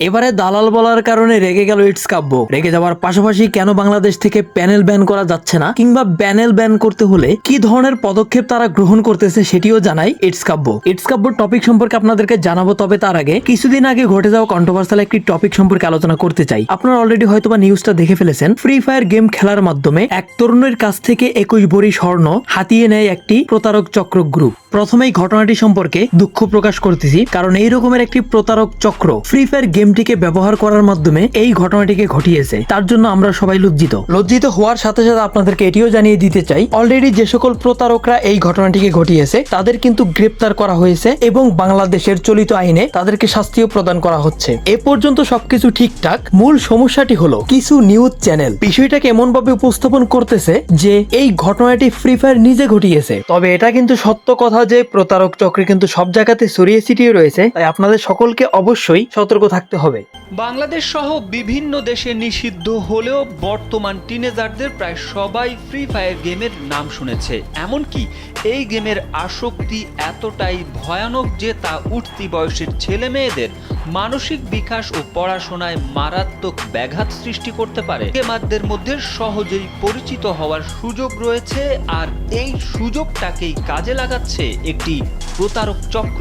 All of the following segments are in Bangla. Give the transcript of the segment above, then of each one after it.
এবারে দালাল বলার কারণে রেগে গেল ইটস কাব্য। রেগে যাওয়ার পাশাপাশি কেন বাংলাদেশ থেকে প্যানেল ব্যান করা যাচ্ছে না? কিংবা প্যানেল ব্যান করতে হলে কি ধরনের পদক্ষেপ তারা গ্রহণ করতেছে সেটিও জানাই it's Kabbo. It's Kabbo topic সম্পর্কে আপনাদেরকে জানাব, তবে তার আগে কিছুদিন আগে ঘটে যাওয়া কন্ট্রোভার্সাল একটি টপিক সম্পর্কে আলোচনা করতে চাই। আপনারা অলরেডি হয়তোবা নিউজটা দেখে ফেলেছেন। ফ্রি ফায়ার গেম খেলার মাধ্যমে এক তরুণের কাছ থেকে একুশ ভরি স্বর্ণ হাতিয়ে নেয় একটি প্রতারক চক্র গ্রুপ প্রথমেই ঘটনাটি সম্পর্কে দুঃখ প্রকাশ করতেছি, কারণ এই রকমের একটি প্রতারক চক্র ফ্রি ফায়ার গেমটিকে ব্যবহার করার মাধ্যমে এই ঘটনাটিকে ঘটিয়েছে। তার জন্য আমরা সবাই লজ্জিত। লজ্জিত হওয়ার সাথে সাথে আপনাদেরকে এটিও জানিয়ে দিতে চাই অলরেডি যে সকল প্রতারকরা এই ঘটনাটিকে ঘটিয়েছে, তাদের কিন্তু গ্রেপ্তার করা হয়েছে এবং বাংলাদেশের চলিত আইনে তাদেরকে শাস্তিও প্রদান করা হচ্ছে। এ পর্যন্ত সবকিছু ঠিকঠাক। মূল সমস্যাটি হলো কিছু নিউজ চ্যানেল। বিষয়টাকে এমন ভাবে উপস্থাপন করতেছে যে এই ঘটনাটি ফ্রি ফায়ার নিজে ঘটিয়েছে। তবে এটা কিন্তু সত্য কথা যে প্রতারক চক্রে কিন্তু সব জায়গাতে ছড়িয়ে ছিটিয়ে রয়েছে, তাই আপনাদের সকলকে অবশ্যই সতর্ক থাকতে হবে। বাংলাদেশ সহ বিভিন্ন দেশে নিষিদ্ধ হলেও বর্তমান টিনেজারদের প্রায় সবাই ফ্রি ফায়ার গেমের নাম শুনেছে। এমনকি এই গেমের আসক্তি এতটাই ভয়ানক যে তা উঠতি বয়সের ছেলে মেয়েদের মানসিক বিকাশ ও পড়াশোনায় মারাত্মক ব্যাঘাত সৃষ্টি করতে পারে। গেমারদের মধ্যে সহজেই পরিচিত হওয়ার সুযোগ রয়েছে আর এই সুযোগটাকেই কাজে লাগাচ্ছে একটি প্রতারক চক্র।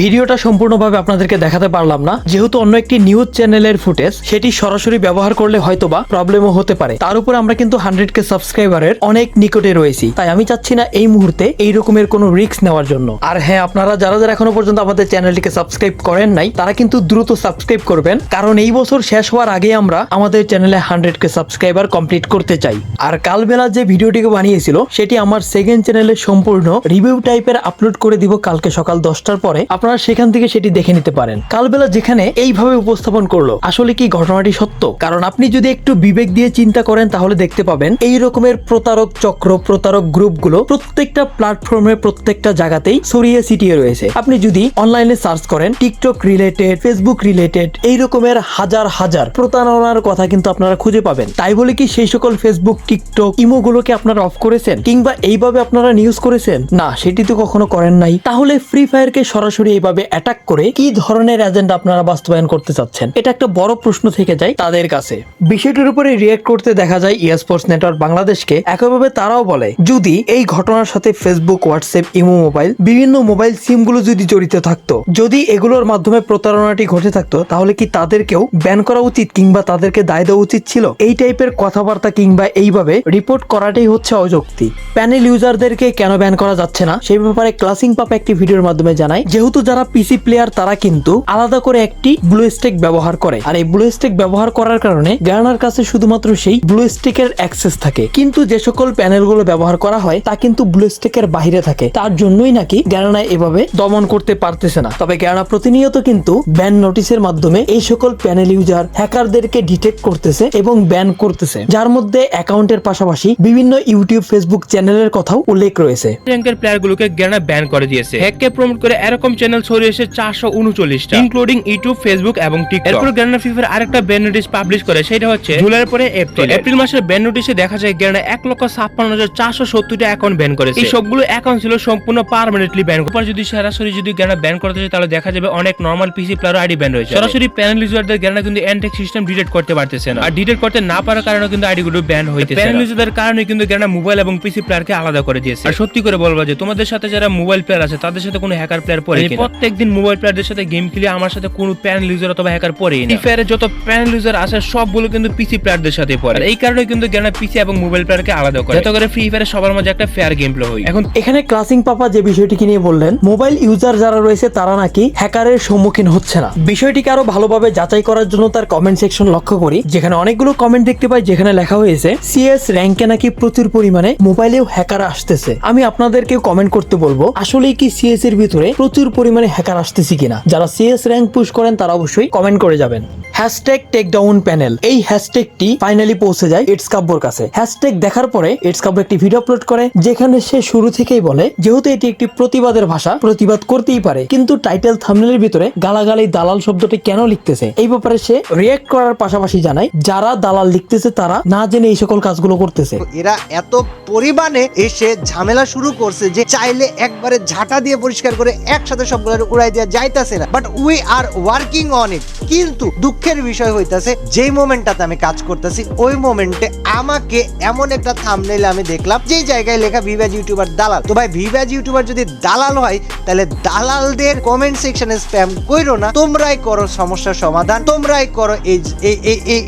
ভিডিওটা সম্পূর্ণভাবে আপনাদেরকে দেখাতে পারলাম না। যেহেতু অন্য একটি নিউজ চ্যানেলের ফুটেজ, সেটি সরাসরি ব্যবহার করলে হয়তোবা প্রবলেমও হতে পারে। তার উপর আমরা কিন্তু হান্ড্রেড কে সাবস্ক্রাইবারের অনেক নিকটে রয়েছি। তাই আমি চাচ্ছি না এই মুহূর্তে এই রকমের কোনো রিস্ক নেওয়ার জন্য। আর হ্যাঁ আপনারা যারা যারা এখনও পর্যন্ত আমাদের চ্যানেলটিকে সাবস্ক্রাইব করেন নাই, তারা কিন্তু দ্রুত সাবস্ক্রাইব করবেন। কারণ এই বছর শেষ হওয়ার আগে আমরা আমাদের চ্যানেলে হান্ড্রেড কে সাবস্ক্রাইবার কমপ্লিট করতে চাই। আর কালবেলা যে ভিডিওটিকে বানিয়েছিল, সেটি আমার সেকেন্ড চ্যানেলে সম্পূর্ণ রিভিউ টাইপের আপলোড করে দিব কালকে সকাল দশটার পরে। আপনারা সেখান থেকে সেটি দেখে নিতে পারেন। কালবেলা যেখানে এইভাবে উপস্থাপন করল, আসলে কি ঘটনাটি সত্য? কারণ আপনি যদি একটু বিবেক দিয়ে চিন্তা করেন, তাহলে দেখতে পাবেন এই রকমের প্রতারক চক্র, প্রতারক গ্রুপগুলো প্রত্যেকটা প্ল্যাটফর্মে প্রত্যেকটা জায়গাতেই ছড়িয়ে ছিটিয়ে রয়েছে। আপনি যদি অনলাইনে সার্চ করেন টিকটক রিলেটেড ফেসবুক রিলেটেড এই রকমের হাজার হাজার প্রতারণার কথা কিন্তু আপনারা খুঁজে পাবেন। তাই বলে কি সেই সকল ফেসবুক টিকটক ইমোগুলোকে আপনারা অফ করেছেন? কিংবা এইভাবে আপনারা নিউজ করেছেন? না, সেটি তো কখনো করেন নাই। তাহলে ফ্রি ফায়ারকে সরাসরি এইভাবে অ্যাটাক করে কি ধরনের এজেন্ডা আপনারা বাস্তবায়ন করতে চাচ্ছেন? এটা একটা বড় প্রশ্ন থেকে যায় তাদের কাছে। বিষয়টির উপরে রিয়েক্ট করতে দেখা যায় ইয়া স্পোর্টস নেটওয়ার্ক বাংলাদেশকে একইভাবে তারাও বলে, যদি এই ঘটনার সাথে ফেসবুক হোয়াটসঅ্যাপ ইমো মোবাইল বিভিন্ন মোবাইল সিমগুলো যদি জড়িত থাকতো, যদি এগুলোর মাধ্যমে প্রতারণাটি ঘটে থাকতো, তাহলে কি তাদেরকেও ব্যান করা উচিত কিংবা তাদেরকে দায় দেওয়া উচিত ছিল? এই টাইপের কথাবার্তা কিংবা এইভাবে রিপোর্ট করাটাই হচ্ছে অযৌক্তি। প্যানেল ইউজারদেরকে কেন ব্যান করা যাচ্ছে না? সেই ব্যাপারে ক্লাসিং পাপ একটি ভিডিওর মাধ্যমে জানায়, যেহেতু যারা পিসি প্লেয়ার তারা কিন্তু আলাদা করে একটি ব্লু স্টেক ব্যবহার করে। আর এই ব্লু স্টেক ব্যবহার করার কারণে গ্যানার কাছে শুধুমাত্র সেই ব্লু স্টেকের অ্যাক্সেস থাকে। কিন্তু যে সকল প্যানেলগুলো ব্যবহার করা হয়, তা কিন্তু ব্লু স্টেকের বাইরে থাকে। তার জন্যই নাকি গ্যানানা এভাবে দমন করতে পারতেছে না। তবে গ্যানানা প্রতিনিয়ত কিন্তু ব্যান নোটিশের মাধ্যমে এই সকল প্যানেল ইউজার হ্যাকারদেরকে ডিটেক্ট করতেছে এবং ব্যান করতেছে যার মধ্যে অ্যাকাউন্টের পাশাপাশি বিভিন্ন ইউটিউব ফেসবুক চ্যানেলের কথাও উল্লেখ রয়েছে। র্যাঙ্কের প্লেয়ারগুলোকে গ্যানা ব্যান করে দিয়েছে। হ্যাককে প্রমোট করে এরকম চ্যানেল ছড়িয়েছে চারশো উনচল্লিশটা ইনক্লুডিং ইউটিউব ফেসবুক এবং টিকটক। এরপর গ্যানা ফিফার আরেকটা ব্যান নোটিশ পাবলিশ করে সেটা হচ্ছে জুলাইয়ের পরে এপ্রিল। এপ্রিল মাসের ব্যান নোটিশে দেখা যায় গ্যানা এক লক্ষ ছাপ্পান্ন হাজার চারশো সত্তরটা অ্যাকাউন্ট ব্যান করেছে। এই সবগুলো অ্যাকাউন্ট ছিল সম্পূর্ণ পারমানেন্টলি ব্যান করা। যদি সরাসরি যদি গ্যানা ব্যান করতে চায় তাহলে দেখা যাবে অনেক normal PC player ID ban রয়েছে। সরাসরি প্যানেল ইউজারদের গ্যানা কিন্তু অ্যান্টেক সিস্টেম ডিটেক্ট করতে পারতেছে না। আর ডিটেক্ট করতে না পারার কারণে কিন্তু আইডি গুলো ব্যান হইতেছে প্যানেল ইউজারদের কারণে কিন্তু গ্যানা মোবাইল এবং পিসি প্লেয়ারকে আলাদা করে দিয়েছে। আর সত্যি করে বলব যে তোমাদের সাথে যারা মোবাইল প্লেয়ার আছে তাদের সাথে কোনো হ্যাকার প্লেয়ার পড়ে প্রত্যেকদিন মোবাইল প্লেয়ারদের সাথে গেম খেলে আমার সাথে কোনো প্যানেল ইউজার অথবা হ্যাকার পড়ে ফ্রি ফায়ারে যত প্যানেল ইউজার আছে সবগুলো কিন্তু পিসি প্লেয়ারদের সাথে পড়ে। আর এই কারণে কিন্তু গ্যানা পিসি এবং মোবাইল প্লেয়ারকে আলাদা করে। যাতে করে ফ্রি ফায়ারে সবার মাঝে একটা ফেয়ার গেম প্লে হয়। এখন এখানে ক্লাসিং পাপা যে বিষয়টিকে নিয়ে বললেন মোবাইল ইউজার যারা রয়েছে তারা নাকি হ্যাকারের সম্মুখীন হচ্ছে না বিষয়টিকে আরও ভালোভাবে যাচাই করার জন্য তার কমেন্ট সেকশন লক্ষ্য করি, যেখানে অনেকগুলো কমেন্ট দেখতে পাই, যেখানে লেখা হয়েছে সিএস র্যাঙ্কে নাকি প্রচুর পরিমাণে মোবাইলেও হ্যাকার আসতেছে। আমি আপনাদেরকেও কমেন্ট করতে বলব, আসলেই কি সিএস এর ভিতরে প্রচুর পরিমাণে হ্যাকার আসতেছে কিনা? যারা সিএস র্যাঙ্ক পুশ করেন, তারা অবশ্যই কমেন্ট করে যাবেন। হ্যাশট্যাগ টেক ডাউন প্যানেল এই হ্যাশট্যাগটি ফাইনালি পৌঁছে যায় ইটস কাব্যর কাছে। হ্যাশট্যাগ দেখার পরে ইটস কাব্য একটি ভিডিও আপলোড করে, যেখানে সে শুরু থেকেই বলে, যেহেতু এটি একটি প্রতিবাদের ভাষা, প্রতিবাদ করতেই পারে, কিন্তু টাইটেল থামনেলের ভিতরে গালাগালি দালাল শব্দটি কেন লিখতেছে? এই ব্যাপারে সে রিয়েক্ট করার পাশাপাশি জানায়, যারা দালাল লিখতেছে তারা না জেনে এই সকল কাজগুলো করতেছে। এরা এত পরিমাণে এসে ঝামেলা শুরু করছে যে চাইলে একবারে ঝাঁটা দিয়ে পরিষ্কার করে একসাথে সবগুলো উড়াই দেওয়া যাইতাছে না। But we are working on it কিন্তু দুঃখের বিষয় হইতাছে, যেই মোমেন্টটাতে আমি কাজ করতেছি, ওই মোমেন্টে আমাকে এমন একটা থামনেল আমি দেখলাম, যেই জায়গায় লেখা ভিভাজ ইউটিউবার দালাল। তো ভাই ভিভাজ ইউটিউবার যদি দালাল হয়, তাহলে দালালদের কমেন্ট সেকশনে স্প্যাম কইরো না। তোমরাই করো সমস্যার সমাধান, তোমরাই করো এই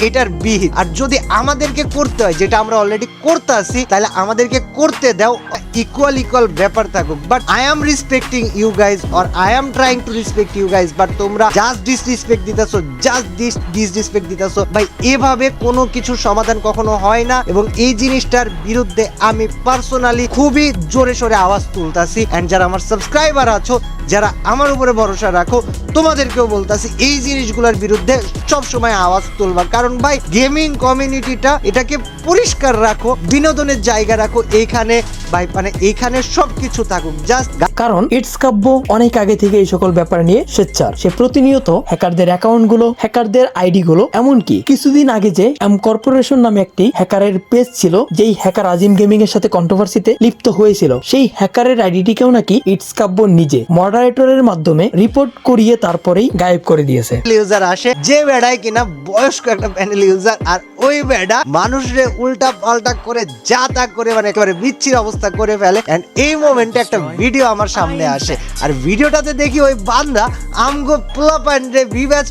এটার বিহিত। আর যদি আমাদেরকে করতে হয়, যেটা আমরা অলরেডি করতে আসি তাহলে আমাদেরকে করতে দাও ইকুয়াল ইকুয়াল ব্যাপার থাকুক। But I am respecting you guys or I am trying to respect you guys but তোমরা জাস্ট ডিসরেসপেক্ট দিতেছো জাস্ট ডিস ডিসরেসপেক্ট দিতেছো। ভাই, এভাবে কোনো কিছু সমাধান কখনো হয় না, এবং এই জিনিসটার বিরুদ্ধে আমি পার্সোনালি খুবই জোরে সোরে আওয়াজ তুলতাছি। অ্যান্ড যারা আমার সাবস্ক্রাইবার আছো, যারা আমার উপরে ভরসা রাখো তোমাদেরকেও বলতাছি, এই জিনিসগুলোর বিরুদ্ধে সব সময় আওয়াজ তুলবা। কারণ ভাই গেমিং কমিউনিটিটা এটাকে পরিষ্কার রাখো, বিনোদনের জায়গা রাখো, এইখানে ভাই মানে এইখানে সবকিছু থাকুক। জাস্ট কারণ ইটস কাব্য অনেক আগে থেকে এই সকল ব্যাপার নিয়ে সোচ্চার। সে প্রতিনিয়ত হ্যাকারদের অ্যাকাউন্টগুলো হ্যাকারদের আইডি গুলো এমনকি কিছুদিন আগে যে এম কর্পোরেশন নামে একটি হ্যাকারের পেজ ছিল, যেই হ্যাকার আজিম গেমিং এর সাথে কন্ট্রোভার্সিতে লিপ্ত হয়েছিল, সেই হ্যাকারের আইডিটিকেও নাকি ইটস কাব্য নিজে মডারেটরের মাধ্যমে রিপোর্ট করিয়ে তারপরেই গায়েব করে দিয়েছে। ইউজার আসে, যে বেড়ায় কিনা বয়স্ক একটা প্যানেল ইউজার আর ওই বেড়া মানুষরে উল্টা পাল্টা করে যা তা করে মানে একেবারে বিচ্ছির অবস্থা করে ফেলে। এন্ড এই মোমেন্টে একটা ভিডিও আমার সামনে আসে। আর ভিডিওটাতে দেখি ওই বান্দা আমগো প্লা প্যান্ডে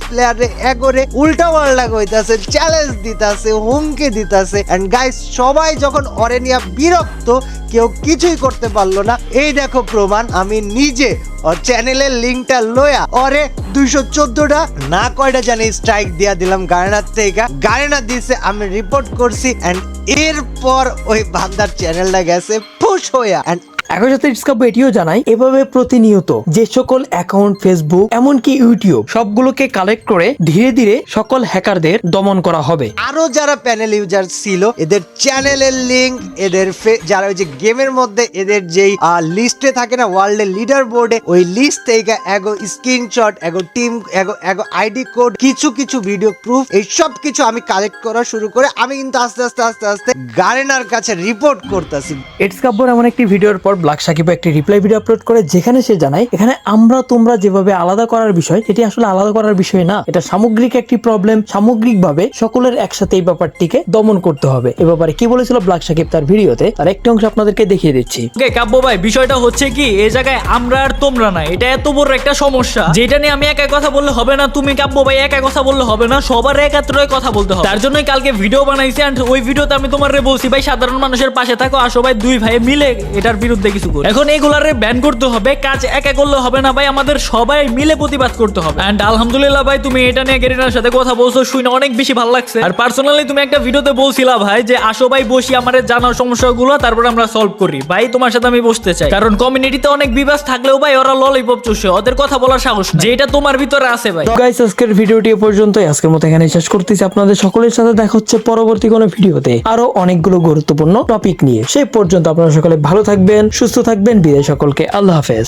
প্লেয়ারে এগোরে উল্টা পাল্টা কইতাছে চ্যালেঞ্জ দিতাছে, হুমকি দিতাছে। এন্ড গাইস সবাই যখন অরেনিয়া বিরক্ত, কেউ কিছুই করতে পারল না। এই দেখো প্রমাণ, আমি নিজে ওর চ্যানেলের লিঙ্কটা লয়া ওরে দুইশো চোদ্দটা, না কয়টা জানি স্ট্রাইক দিয়া দিলাম গায়নার থেকে। গায়না দিছে, আমি রিপোর্ট করছি এন্ড এরপর ওই বান্দার চ্যানেলটা গেছে, ফুস হইয়া। এন্ড একই সাথে ডিসকাব্য এটিও জানায় এভাবে প্রতিনিয়ত যে সকল অ্যাকাউন্ট ফেসবুক এমনকি ইউটিউব সবগুলোকে কালেক্ট করে ধীরে ধীরে সকল হ্যাকারদের দমন করা হবে। আরও যারা প্যানেল ইউজার ছিল এদের চ্যানেলের লিংক এদের যারা ওই যে গেমের মধ্যে এদের যেই লিস্টে থাকে না ওয়ার্ল্ডের লিডার বোর্ডে ওই লিস্ট থেকে এগো স্ক্রিনশট এগো টিম এগো এগো আইডি কোড কিছু কিছু ভিডিও প্রুফ এই সব কিছু আমি কালেক্ট করা শুরু করে আমি কিন্তু আস্তে আস্তে আস্তে আস্তে গারেনার কাছে রিপোর্ট করতেছি। এটস কাব্যর এমন একটি ভিডিওর পর ব্ল্যাক সাকিব একটি রিপ্লাই ভিডিও আপলোড করে, যেখানে সে জানায়, এখানে আমরা তোমরা যেভাবে আলাদা করার বিষয়, এটি আসলে আলাদা করার বিষয় না। এটা সামগ্রিক একটি প্রবলেম সামগ্রিকভাবে সকলের একসাথে এই ব্যাপারটিকে দমন করতে হবে। এ ব্যাপারে কি বলেছিল ব্ল্যাক সাকিব তার ভিডিওতে? তার একটি অংশ আপনাদেরকে দেখিয়ে দিচ্ছি। কাব্য ভাই, বিষয়টা হচ্ছে কি এই জায়গায় আমরা আর তোমরা না। এটা এত বড় একটা সমস্যা। যেটা নিয়ে আমি একা কথা বললে হবে না, তুমি কাব্য ভাই একা কথা বললে হবে না, সবার একাত্রে কথা বলতে হবে। তার জন্যই কালকে ভিডিও বানাইছি ওই ভিডিওতে আমি তোমার বলছি, ভাই, সাধারণ মানুষের পাশে থাকো, আসো ভাই, দুই ভাই মিলে এটার বিরুদ্ধে কিছু করো। এখন এগুলারে ব্যান করতে হবে কাজ একা করলে হবে না ভাই আমাদের সবাই মিলে প্রতিবাদ করতে হবে। এন্ড আলহামদুলিল্লাহ ভাই তুমি এটা নিয়ে গেরিনার সাথে কথা বলছো শুনে অনেক বেশি ভালো লাগছে। আর পার্সোনালি তুমি একটা ভিডিওতে বলছিলা ভাই যে আসো ভাই বসি আমাদের জানার সমস্যাগুলো তারপর আমরা সলভ করি। ভাই তোমার সাথে আমি বসতে চাই। কারণ কমিউনিটিতে অনেক বিবাস থাকলেও ভাই ওরা ললিপপ চুষে ওদের কথা বলার সাহস নাই। যেটা তোমার ভিতরে আছে ভাই। গাইস আজকের ভিডিওটি এ পর্যন্তই। আজকের মতো এখানে শেষ করতেছি। আপনাদের সকলের সাথে দেখা হচ্ছে পরবর্তী কোনো ভিডিওতে। আরও অনেকগুলো গুরুত্বপূর্ণ টপিক নিয়ে। সেই পর্যন্ত আপনারা সকলে ভালো থাকবেন সুস্থ থাকবেন। বিদায় সকলকে। আল্লাহ হাফেজ।